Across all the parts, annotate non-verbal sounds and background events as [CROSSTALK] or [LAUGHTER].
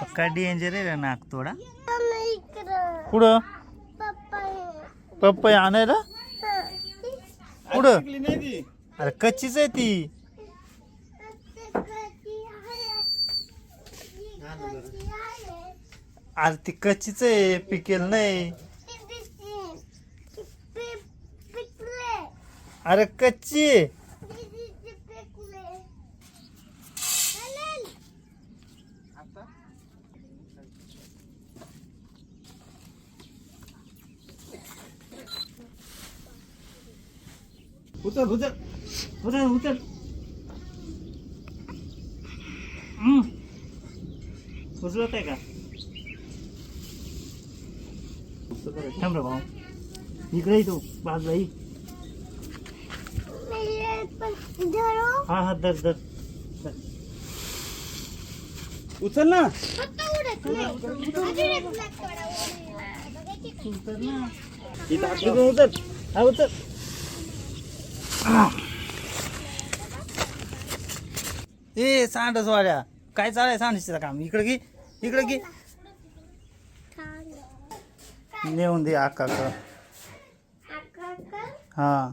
पक्का डेंजर आहे रे नाक थोडा कुठं? पप्पा पप्पा आणायला? कुठं? अरे कच्चीच आहे ती. अरे ती कच्चीच आहे पिकेल नाही. अरे कच्ची आहे उचल उचल उचल उचल हम्म. उचलत आहे का थांब रे भाऊ इकडे येतो बाजूला ये. हा हा दर दर दर. उचल ना. उचल ना. इथं हात इकडे उचल. हा उचल. ए सांडस वाड्या काय चालाय सांडशीचं काम? इकडे घे इकडे घे. नेऊन दे आका हा.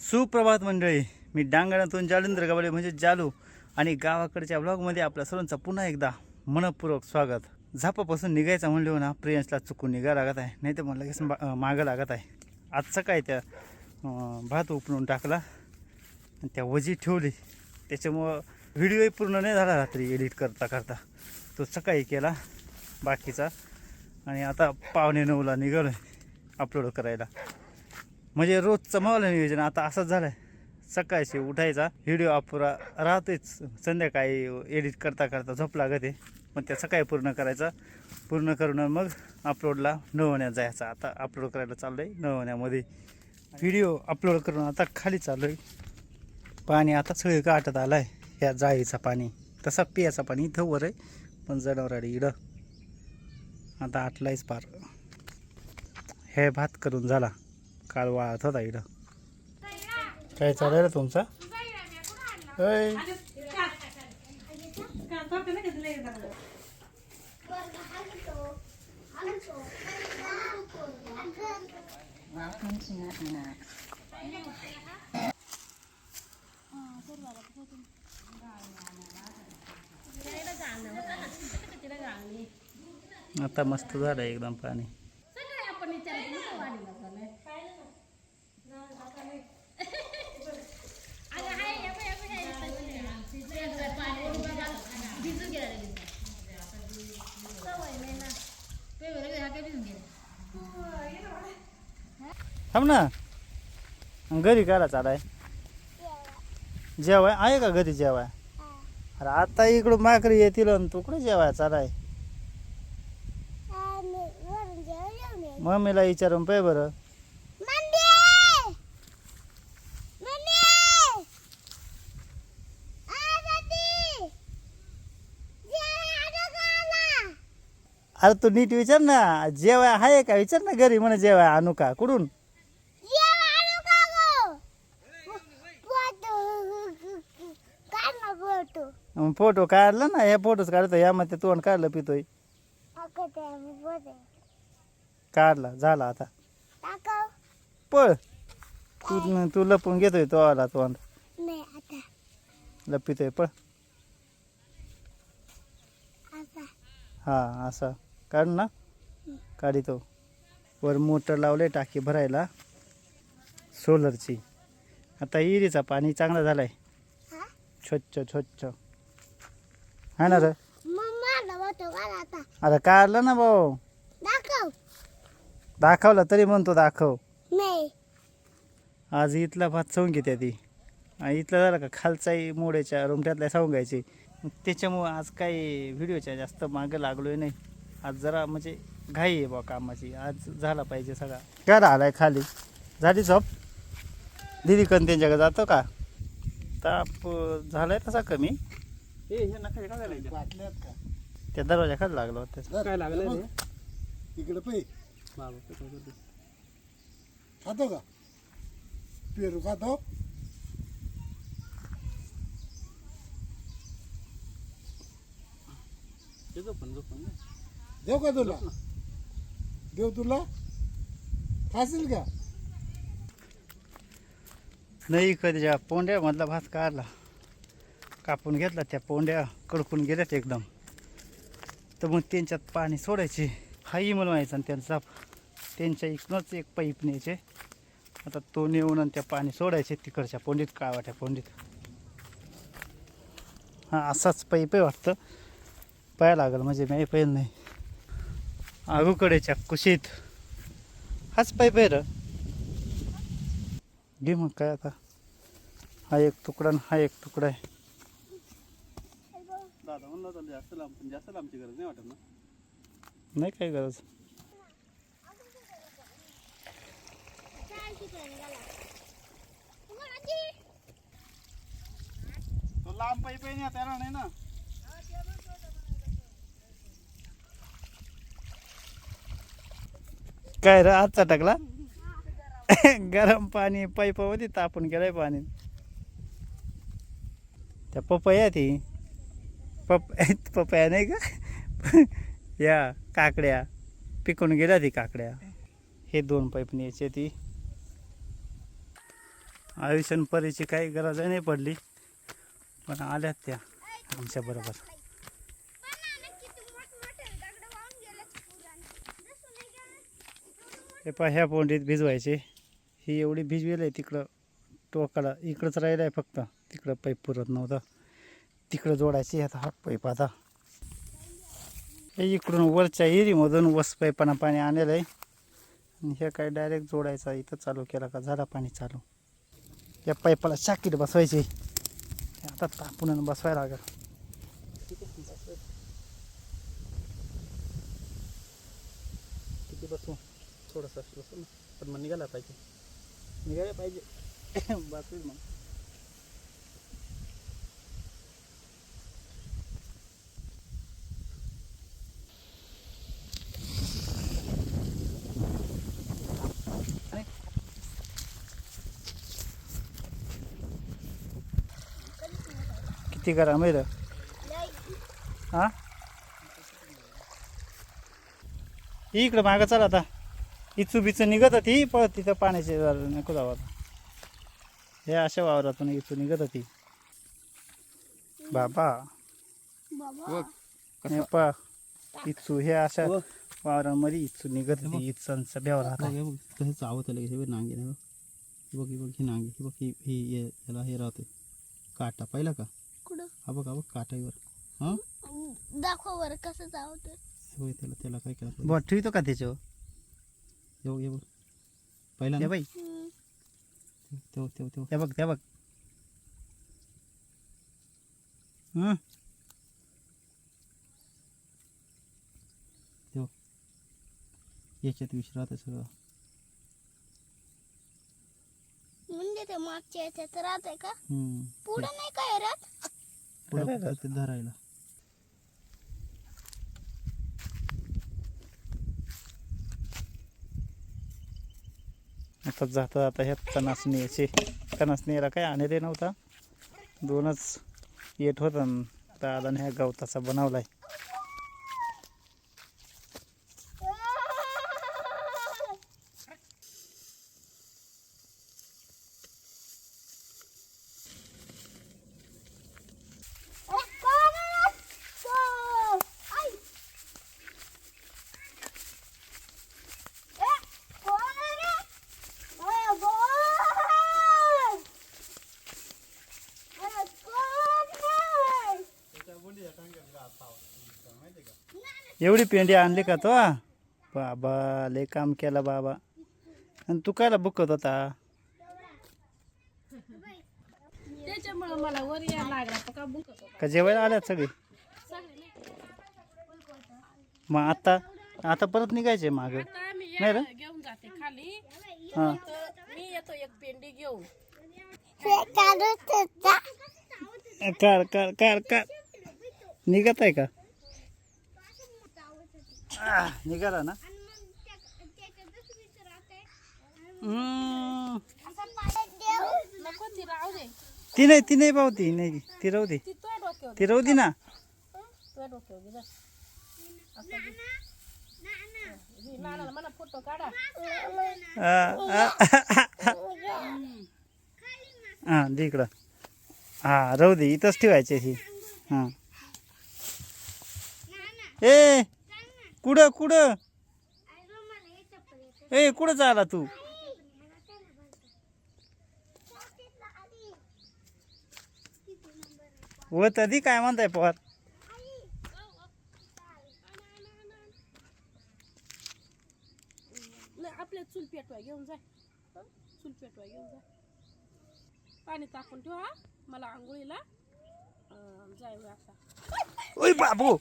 सुप्रभात मंडळी. मी डांगणातून जालिंद्र गबाळे म्हणजे जालू आणि गावाकडच्या ब्लॉगमध्ये आपल्या सर्वांचं पुन्हा एकदा मनपूर्वक स्वागत. झापापासून निघायचं म्हणलं ना प्रियंशला चुकून निघा लागत आहे नाही तर म्हणलं लगेच मागं लागत आहे. आज सकाळी त्या भात उपलून टाकला आणि त्या वजी ठेवली. त्याच्यामुळं व्हिडिओही पूर्ण नाही झाला रात्री एडिट करता करता. तो सकाळी केला बाकीचा आणि आता पावणे नऊला निघालो अपलोड करायला. म्हणजे रोजचं मावलं नियोजन आता असंच झालं आहे सकाळशी उठायचा. व्हिडिओ अपुरा राहतोच संध्याकाळी एडिट करता करता झोप लागत आहे. पण त्या सकाळी पूर्ण करायचा. पूर्ण करून मग अपलोडला नवण्यात जायचा. आता अपलोड करायला चाललं आहे नवण्यामध्ये व्हिडिओ अपलोड करून आता खाली चाललो आहे पाणी आता सगळी काटत आलं आहे ह्या जाळीचा पाणी. तसा पियाचा पाणी इथं वर आहे. पण जनावराडी इडं. आता आटलायच पार. हे भात करून झाला. काल वाळत होता इडं. काय चालू रे तुमचा? होय. आता मस्त झालं एकदम पाणी. थांब ना. घरी करा चालाय? जेवाय? आहे का घरी जेवाय? अरे आता इकडं माकरी येतील आणि तू कुठे जेवाय चालाय? मम्मीला विचारून पाय बरं. अरे तू नीट विचार ना. जेवाय आहे का? विचार ना घरी म्हणे जेवाय आणू का? कुठून? मग फोटो काढला ना हे फोटोच काढतो यामध्ये तोंड काढलं पितोय. काढला झाला आता. पळ. तू तू लपून घेतोय तो आला तोंड. लपितोय पळ. हा असा. काढ ना. काढितो वर मोटर लावले टाकी भरायला. सोलरची. आता इरीचा पाणी चांगला झालाय. स्वच्छ स्वच्छ हा ना रे अरे काढलं ना भाऊ. दाखव. दाखवला तरी म्हणतो दाखव. नाही. आज इथला भात चावून घेते ती. इथला झाला का खालचाही मोड्याच्या रुमट्यातल्या सावून घ्यायची मग त्याच्यामुळं आज काही व्हिडिओच्या जास्त मागं लागलोय नाही. आज जरा म्हणजे घाई आहे बा कामाची. आज झाला पाहिजे सगळा. काय आलाय खाली? झाली झोप? दिदी कण त्यांच्याकडे जातो का? ताप झालाय तसा कमी? हे हे नकाशे झालं का? त्या दरवाजा खाली लागला होता. काय लागलं हे? इकडे पै. खातो का? पेरू खातो. ते देऊ का तुला? देऊ तुला? खासील का? नाही कधीच्या पोंड्यामधला भात काढला. कापून घेतला त्या पोंड्या कडकून गेल्यात एकदम. तर मग त्यांच्यात पाणी सोडायचे. हाही म्हणवायचं आणि त्यांचा त्यांच्या इकडूनच एक पाईप न्यायचे. आता तो नेऊन आणि त्या पाणी सोडायचे तिकडच्या पोंडीत काळवाट्या पोंडीत. हां असाच पाईप आहे वाटतं. पाया लागेल म्हणजे मी पाहिलं नाही. आगूकडेच्या कुशीत. हाच पाईप आहे र. घे मग काय आता. हा एक तुकडा आणि हा एक तुकडा आहे. जास्त लांब पण जास्त लांबची गरज नाही वाटत ना? नाही काय गरज. तो लांब पाईप आहे ना त्याला नाही ना? काय रे आजचा टाकला गरम पाणी पाईपामध्ये तापून गेलाय पाणी. त्या पपया ती. पप [LAUGHS] पपया नाही का? [LAUGHS] या काकड्या. पिकून गेल्या ती काकड्या. हे दोन पाईप न्यायचे ती. आयुष्यान परीची काही गरज नाही पडली. पण आल्यात त्या आमच्या बरोबर. हे पहा ह्या पोंडीत भिजवायचे. ही एवढी भिजवेल आहे तिकडं टोकाला. इकडंच राहिलं आहे फक्त. तिकडं पाईप पुरत नव्हतं. तिकडं जोडायचे आता हा पाईप आता. हे इकडून वरच्या एरीमधून वस पाईपानं पाणी आणलेलं आहे. आणि हे काय डायरेक्ट जोडायचा इथं चालू केला का झाला पाणी चालू. या पाईपाला शाकीट बसवायचे. आता तापून बसवायला लागेल. किती बसू थोडंसं बसू पण मग निघाला पाहिजे. निघायला पाहिजे. [COUGHS] बाकी मग. किती करा माहिती हा? इकडं मागं चला आता. इचू बिचू निघत होती पळत तिथं पाण्याचे नको जावं आता. हे अशा वावरातून इचू निघत होती. बाबा. हे इचू हे अशा. वावरांमध्ये इचू निघत होती इचांचा बेव राहत बघ बघ कसं चावत आलं हे बघ नांगे बघ. हे बघ हे नांगे बघ ही याला हे राहते काटा पाहिला का? हा बघ बघ काटावर हां? दाखव बरं कसं जावत हे बघ त्याला त्याला काय केलं बोट ठेवतो का त्याच्यावर? बघ हे बघ. पहिला हे? बाई. तेव्हा तेव्हा तेव्हा हे बघ ते बघ. हं? याच्यात विष राहतं सगळं. म्हणजे ते मागच्या याच्यात राहत का? हम्म. पुढं नाही काय राहत? धरायला. आता जाता जाता ह्या कणासनी याचे कणासनीला काय आणले नव्हता. दोनच येत होता दादाने ह्या गवताचा बनवलाय. एवढी पेंडी आणली का तो? बाबा लय काम केलं बाबा. आणि तू कायला बुकत होता? त्याच्यामुळे मला वर यायला लागला. तो का बुकत होता? का जेवायला आल्यात सगळे? मग आता आता परत निघायचे माग? आता आम्ही नाही रे? या- घेऊन जाते खाली. हा. तर मी येतो एक पेंडी घेऊन कार कार कार कार निघत आहे का? निघाला ना. ती नाही ती नाही भाऊ ती नाही ती राहू दे. ती राहू दे ना. ही? हां दे इकडं. हां राहू दे इथंच ठेवायचे ही. हां ए! कुठं कुठं? ए कुठं चाला तू? व तधी काय म्हणताय लय आपल्या चूल पेटवाय घेऊन हं? चूल पेटवाय घेऊन जाय पाणी टाकून ठेवा मला आंघोळीला अं, जाय होय असा ओय बाबू!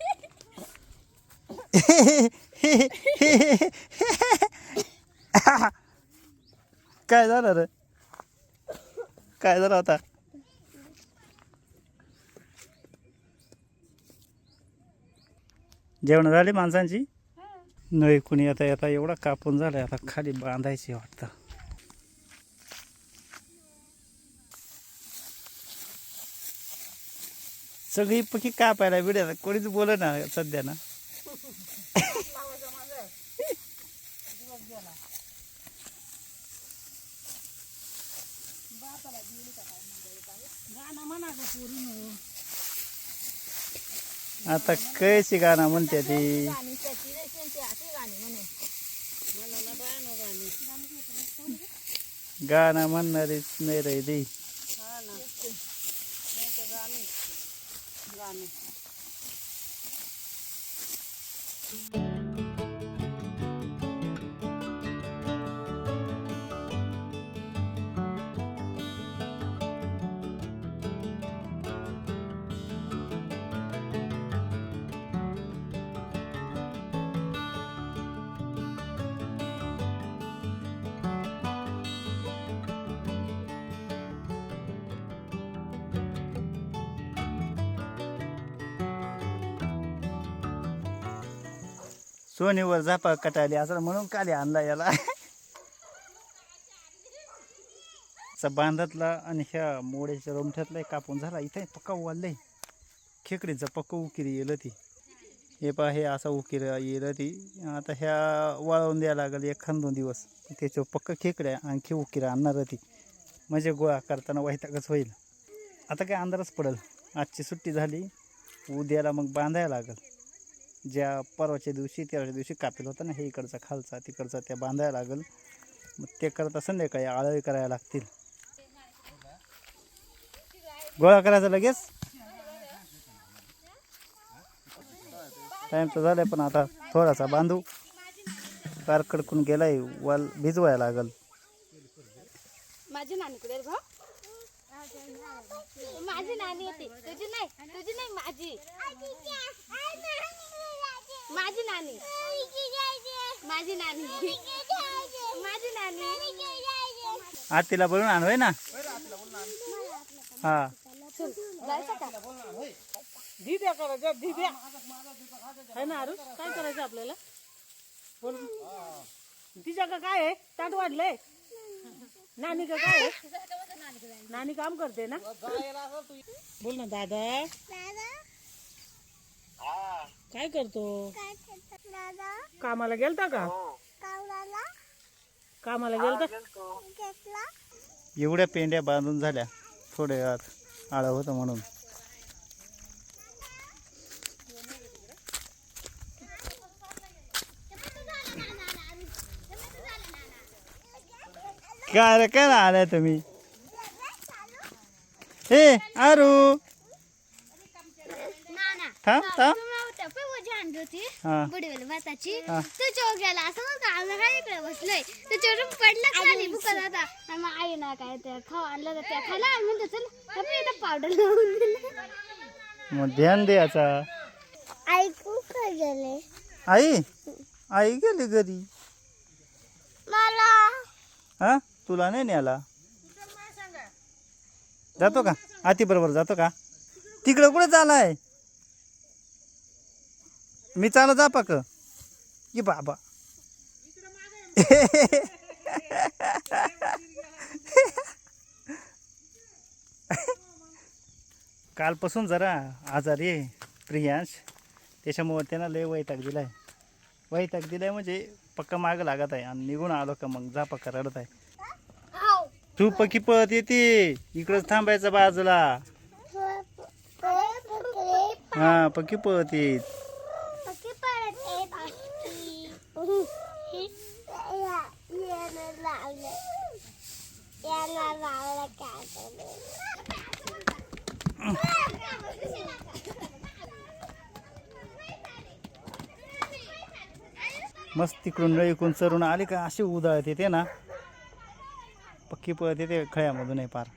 काय झालं रे? काय झालं आता? जेवण झाली माणसांची? नाही कुणी आता आता एवढा कापून झालाय आता खाली बांधायची वाटतं. सगळी पकी कापायला बिड्या कोणीच बोल ना सध्या ना. गाणं म्हणा गं आता कशी गाणं म्हणते ती. गाणं म्हणणारीच नाही रे ती. सोनीवर झापा कटायली असं म्हणून काली आणला याला. बांधातला आणि ह्या मोड्याच्या रोमठ्यातला कापून झाला. इथे पक्का वाढलंय खेकडीचं पक्क उकीर येलं ती. हे पहा हे असा उकीर येलं ती. आता ह्या वाळवून द्यायला लागेल एखाद दोन दिवस. त्याच्यावर पक्क खेकड्या आणखी उकीर आणणार ती. म्हणजे गोळा करताना वैतागच होईल. आता काय अंधारच पडेल. आजची सुट्टी झाली. उद्याला मग बांधायला लागेल. ज्या परवाच्या दिवशी तेराच्या दिवशी कापेल होता ना हे इकडचा खालचा तिकडचा त्या बांधायला लागेल. मग ते करता संध्याकाळी आळवी करायला लागतील. गोळा करायचा लगेच? टाईम तर झालाय पण आता थोडासा बांधू. कार कडकून गेलाय वाल भिजवायला लागेल. माझी नानी कुठे भाऊ? माझी नानी होती तुझी नाही तुझी नाही माझी. नानी. माझी नानी. माझी नानी. आतीला बोलून आणवय ना? हा. जायचं का? दिद्या करायचं दिद्या है ना अरुण काय करायचं आपल्याला? तिच्या का काय आहे? ताट वाढलंय. नानी का काय आहे? नानी काम करते ना? बोल ना दादा? काय करतो? दादा? कामाला गेलता का? कावळाला कामाला? गेलता? एवढ्या पेंड्या बांधून झाल्या. थोड्या वेळात आळं होतं म्हणून. काय रे काय आलाय तुम्ही? हे आरू. हा? भाताची. तो चोर गेला. असं मग आम्ही काय इकडे बसलोय. त्याच्यावरून पडलं खाली भुकत होता आणि मग आई ना काय ते खाऊ आणलं तर त्या खाला आणि म्हणतो चल आपण इथं पावडर लावून दिलं. मग ध्यान द्यायचा आई गेले? आई? आई गेली घरी. मला. हा? तुला नाही न्याला जातो का? आती बरोबर जातो का? तिकडं कुठे चालाय मी चालत जा पाक. ये बाबा. कालपासून जरा आजारी आहे प्रियांश. त्याच्यामुळं त्यानं लय वैताग दिलाय. वैताग दिलाय म्हणजे पक्का मागं लागत आहे आणि निघून आलो का मग जा पक्का रडत आहे. तू पक्की पळत येते. इकडंच थांबायचं बाजूला. हा पक्की पळत येत. मस्त तिकडून नळीकून चरून आले का असे उदाळत येते ना. पक्की पळत येते खळ्यामधून आहे पार.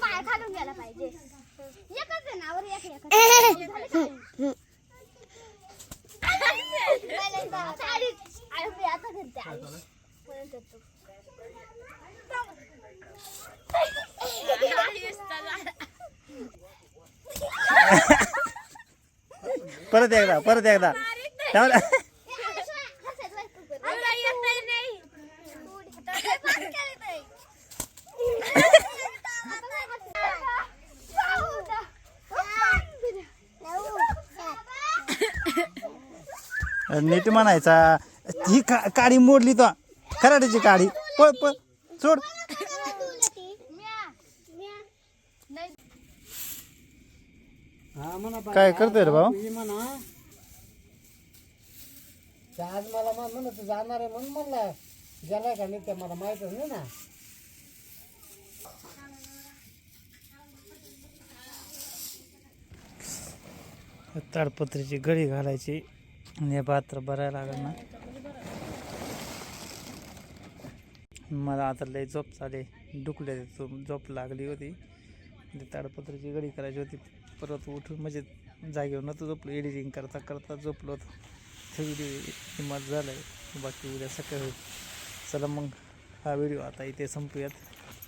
पाय खालून गेला पाहिजे परत एकदा परत एकदा. नीट म्हणायचा. ही का काडी मोडली तो. कराट्याची काडी. पळ पळ. सोड. हा काय करतोय रे भाऊ? आज मला म्हण म्हणत जाणार आहे म्हणून म्हणला. गेलाय का नाही ते मला माहीतच नाही ना. ताडपत्रीची गडी घालायची. आणि हे पात्र भरायला लागल ना मला आता लय झोप चाले डुकले झोप लागली होती. ते ताडपत्रीची गडी करायची होती. परत उठून म्हणजे जागेवर नव्हतं झोपलो. एडिटिंग करता करता झोपलो होतो. ते व्हिडिओ हिंमत झालं आहे बाकी उद्या सकाळी होईल चला मग हा व्हिडिओ आता इथे संपूयात.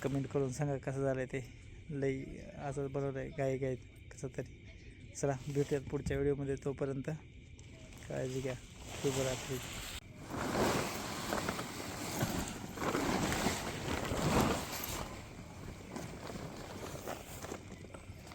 कमेंट करून सांगा कसं झालं आहे ते. लई असं बरोबर आहे गाय गाय कसं तरी. चला भेटूयात पुढच्या व्हिडिओमध्ये तोपर्यंत. काळजी घ्या. शुभरात्री.